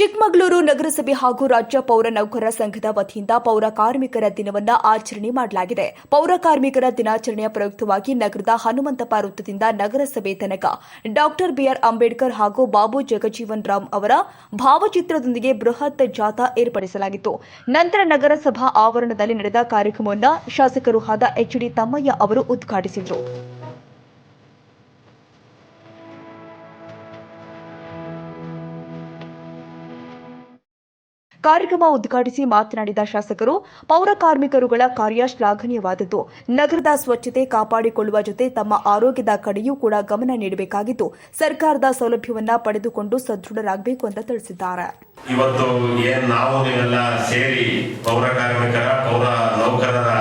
ಚಿಕ್ಕಮಗಳೂರು ನಗರಸಭೆ ಹಾಗೂ ರಾಜ್ಯ ಪೌರ ನೌಕರರ ಸಂಘದ ವತಿಯಿಂದ ಪೌರ ಕಾರ್ಮಿಕರ ದಿನವನ್ನ ಆಚರಣೆ ಮಾಡಲಾಗಿದೆ. ಪೌರ ಕಾರ್ಮಿಕರ ದಿನಾಚರಣೆಯ ಪ್ರಯುಕ್ತವಾಗಿ ನಗರದ ಹನುಮಂತಪ್ಪ ವೃತ್ತದಿಂದ ನಗರಸಭೆ ತನಕ ಡಾಕ್ಟರ್ ಬಿಆರ್ ಅಂಬೇಡ್ಕರ್ ಹಾಗೂ ಬಾಬು ಜಗಜೀವನ್ ರಾಮ್ ಅವರ ಭಾವಚಿತ್ರದೊಂದಿಗೆ ಬೃಹತ್ ಜಾಥಾ ಏರ್ಪಡಿಸಲಾಗಿತ್ತು. ನಂತರ ನಗರಸಭಾ ಆವರಣದಲ್ಲಿ ನಡೆದ ಕಾರ್ಯಕ್ರಮವನ್ನು ಶಾಸಕರು ಆದ ಎಚ್ಡಿ ತಮ್ಮಯ್ಯ ಅವರು ಉದ್ಘಾಟಿಸಿದರು. ಕಾರ್ಯಕ್ರಮ ಉದ್ಘಾಟಿಸಿ ಮಾತನಾಡಿದ ಶಾಸಕರು, ಪೌರ ಕಾರ್ಮಿಕರುಗಳ ಕಾರ್ಯ ಶ್ಲಾಘನೀಯವಾದದ್ದು. ನಗರದ ಸ್ವಚ್ಛತೆ ಕಾಪಾಡಿಕೊಳ್ಳುವ ಜೊತೆ ತಮ್ಮ ಆರೋಗ್ಯದ ಕಡೆಯೂ ಕೂಡ ಗಮನ ನೀಡಬೇಕಾಗಿದ್ದು, ಸರ್ಕಾರದ ಸೌಲಭ್ಯವನ್ನ ಪಡೆದುಕೊಂಡು ಸದೃಢರಾಗಬೇಕು ಅಂತ ತಿಳಿಸಿದ್ದಾರೆ. ಇವತ್ತು ಏನ್ ನಾವು ನೀವೆಲ್ಲ ಸೇರಿ ಪೌರ ಕಾರ್ಮಿಕರ, ಪೌರ ನೌಕರರ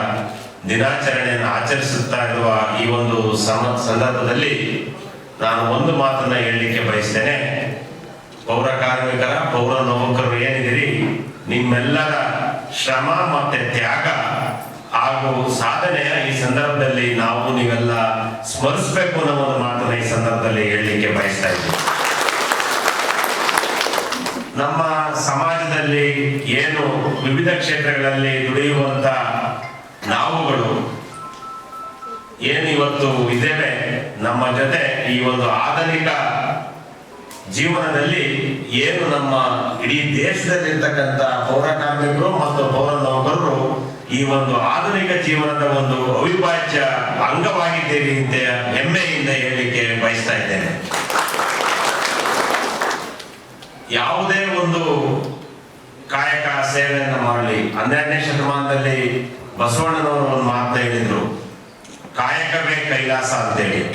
ದಿನಾಚರಣೆಯನ್ನು ಆಚರಿಸುತ್ತಾ ಇರುವ ಈ ಒಂದು ಸಂದರ್ಭದಲ್ಲಿ ನಾನು ಒಂದು ಮಾತನ್ನ ಹೇಳಲಿಕ್ಕೆ ಬಯಸ್ತೇನೆ. ಪೌರ ಕಾರ್ಮಿಕರ, ಪೌರ ನೌಕರರು ಏನಿದಿರಿ ನಿಮ್ಮೆಲ್ಲರ ಶ್ರಮ ಮತ್ತೆ ತ್ಯಾಗ ಹಾಗೂ ಸಾಧನೆಯ ಈ ಸಂದರ್ಭದಲ್ಲಿ ನಾವು ನೀವೆಲ್ಲ ಸ್ಮರಿಸಬೇಕು ಅನ್ನೋ ಒಂದು ಮಾತನ್ನ ಈ ಸಂದರ್ಭದಲ್ಲಿ ಹೇಳಲಿಕ್ಕೆ ಬಯಸ್ತಾ ಇದ್ದೀನಿ ನಮ್ಮ ಸಮಾಜದಲ್ಲಿ ಏನು ವಿವಿಧ ಕ್ಷೇತ್ರಗಳಲ್ಲಿ ದುಡಿಯುವಂತ ನಾವುಗಳು ಏನು ಇವತ್ತು ಇದ್ದೇವೆ, ನಮ್ಮ ಜೊತೆ ಈ ಒಂದು ಆಧುನಿಕ ಜೀವನದಲ್ಲಿ ಏನು ನಮ್ಮ ಇಡೀ ದೇಶದಲ್ಲಿರ್ತಕ್ಕಂಥ ಪೌರ ಕಾರ್ಮಿಕರು ಮತ್ತು ಪೌರ ನೌಕರರು ಈ ಒಂದು ಆಧುನಿಕ ಜೀವನದ ಒಂದು ಅವಿಭಾಜ್ಯ ಅಂಗವಾಗಿದ್ದೇವೆ ಅಂತ ಹೆಮ್ಮೆಯಿಂದ ಹೇಳಲಿಕ್ಕೆ ಬಯಸ್ತಾ ಇದ್ದೇನೆ. ಯಾವುದೇ ಒಂದು ಕಾಯಕ ಸೇವೆಯನ್ನು ಮಾಡಲಿ. ಹನ್ನೆರಡನೇ ಶತಮಾನದಲ್ಲಿ ಬಸವಣ್ಣನವರು ಒಂದು ಮಾತು ಹೇಳಿದ್ರು. ಕಾಯಕವೇ ಕೈಲಾಸ ಅಂತೇಳಿ.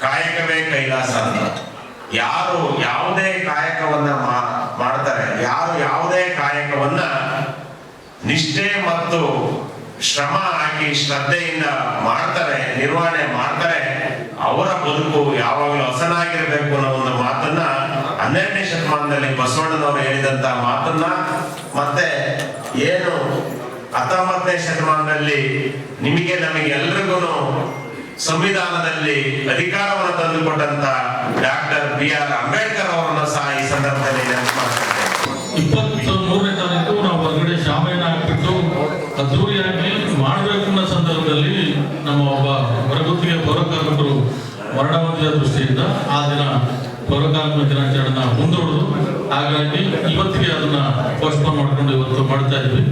ಕಾಯಕವೇ ಕೈಲಾಸ ಅಂತ. ಯಾರು ಯಾವುದೇ ಕಾಯಕವನ್ನ ಮಾಡ್ತಾರೆ, ಯಾರು ಯಾವುದೇ ಕಾಯಕವನ್ನ ನಿಷ್ಠೆ ಮತ್ತು ಶ್ರಮ ಹಾಕಿ ಶ್ರದ್ಧೆಯಿಂದ ಮಾಡ್ತಾರೆ, ನಿರ್ವಹಣೆ ಮಾಡ್ತಾರೆ, ಅವರ ಬದುಕು ಯಾವಾಗಲೂ ಹಸನಾಗಿರ್ಬೇಕು ಅನ್ನೋ ಒಂದು ಮಾತನ್ನ ಹನ್ನೆರಡನೇ ಶತಮಾನದಲ್ಲಿ ಬಸವಣ್ಣನವರು ಹೇಳಿದಂತ ಮಾತನ್ನ ಮತ್ತೆ ಏನು ಹತ್ತೊಂಬತ್ತನೇ ಶತಮಾನದಲ್ಲಿ ನಿಮಗೆ ನಮಗೆ ಎಲ್ರಿಗೂ ಸಂವಿಧಾನದಲ್ಲಿ ಅಧಿಕಾರವನ್ನು ತಂದುಕೊಟ್ಟಂತ ಡಾಕ್ಟರ್ ಬಿ ಆರ್ ಅಂಬೇಡ್ಕರ್ ಅವರನ್ನು ಸಹ ಈ ಸಂದರ್ಭದಲ್ಲಿ ಇಪ್ಪತ್ತ ಮೂರನೇ ತಾರೀಕು ನಾವು ಹೊರಗಡೆ ಶಾಮಿಯಾನ ಹಾಕ್ಬಿಟ್ಟು ಅದ್ದೂರಿಯಾಗಿ ಮಾಡಬೇಕು ಸಂದರ್ಭದಲ್ಲಿ ನಮ್ಮ ಒಬ್ಬ ಹೊರಗುತ್ತಿಗೆ ಪೌರ ಕಾರ್ಮಿಕರು ಮರಣ ಹೊಂದಿದ ದೃಷ್ಟಿಯಿಂದ ಆ ದಿನ ಪೌರ ಕಾರ್ಮಿಕ ದಿನಾಚರಣೆನ ಹಾಗಾಗಿ ಇವತ್ತಿಗೆ ಅದನ್ನ ಪೋಸ್ಟ್ಪೋನ್ ಮಾಡ್ಕೊಂಡು ಇವತ್ತು ಮಾಡ್ತಾ ಇದ್ವಿ.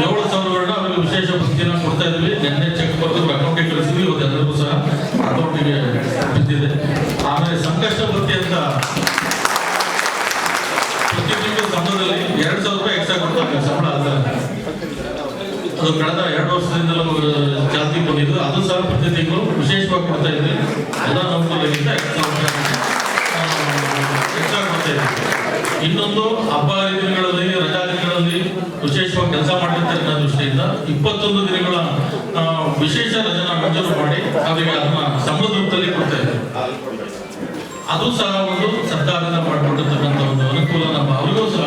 ಏಳು ಸಾವಿರ ಅವರಿಗೆ ವಿಶೇಷ ಬುತ್ತಿನ ಕೊಡ್ತಾ ಇದ್ವಿ. ನಿನ್ನೆ ಅಂತ ಪ್ರತಿ ತಿಂಗಳು ಸಂಬಳದಲ್ಲಿ ಎರಡ್ ಸಾವಿರ ರೂಪಾಯಿ ಎಕ್ಸ್ಟ್ರಾ ಕೊಡ್ತಾರೆ ಸಂಬಳ ಅಂತ ಅದು ಕಳೆದ ಎರಡು ವರ್ಷದಿಂದಲೂ ಜಾಸ್ತಿ ಬಂದಿದ್ದು ಅದು ಸಹ ಪ್ರತಿ ತಿಂಗಳು ವಿಶೇಷವಾಗಿ ಕೊಡ್ತಾ ಇದ್ದೆ ಎಲ್ಲ ನೌಕರರಿಗಿಂತ ಎಕ್ಸ್ಟ್ರಾ ಕೊಡ್ತಾ ಇದೆ. ಇನ್ನೊಂದು ಹಬ್ಬ ಹರಿದಿನಗಳಲ್ಲಿ ರಜಾ ದಿನಗಳಲ್ಲಿ ವಿಶೇಷವಾಗಿ ಕೆಲಸ ಮಾಡಿರ್ತಾರೆ ಅನ್ನೋ ದೃಷ್ಟಿಯಿಂದ ಇಪ್ಪತ್ತೊಂದು ದಿನಗಳ ವಿಶೇಷ ರಜನ ಮಂಜೂರು ಮಾಡಿ ಅವರಿಗೆ ಅದನ್ನ ಸಂಬಳದ ಅದು ಸಹ ಒಂದು ಸರ್ಕಾರದಿಂದ ಮಾಡಿಕೊಂಡಿರ್ತಕ್ಕಂಥ ಒಂದು ಅನುಕೂಲ ನಮ್ಮ ಅವರಿಗೂ ಸಹ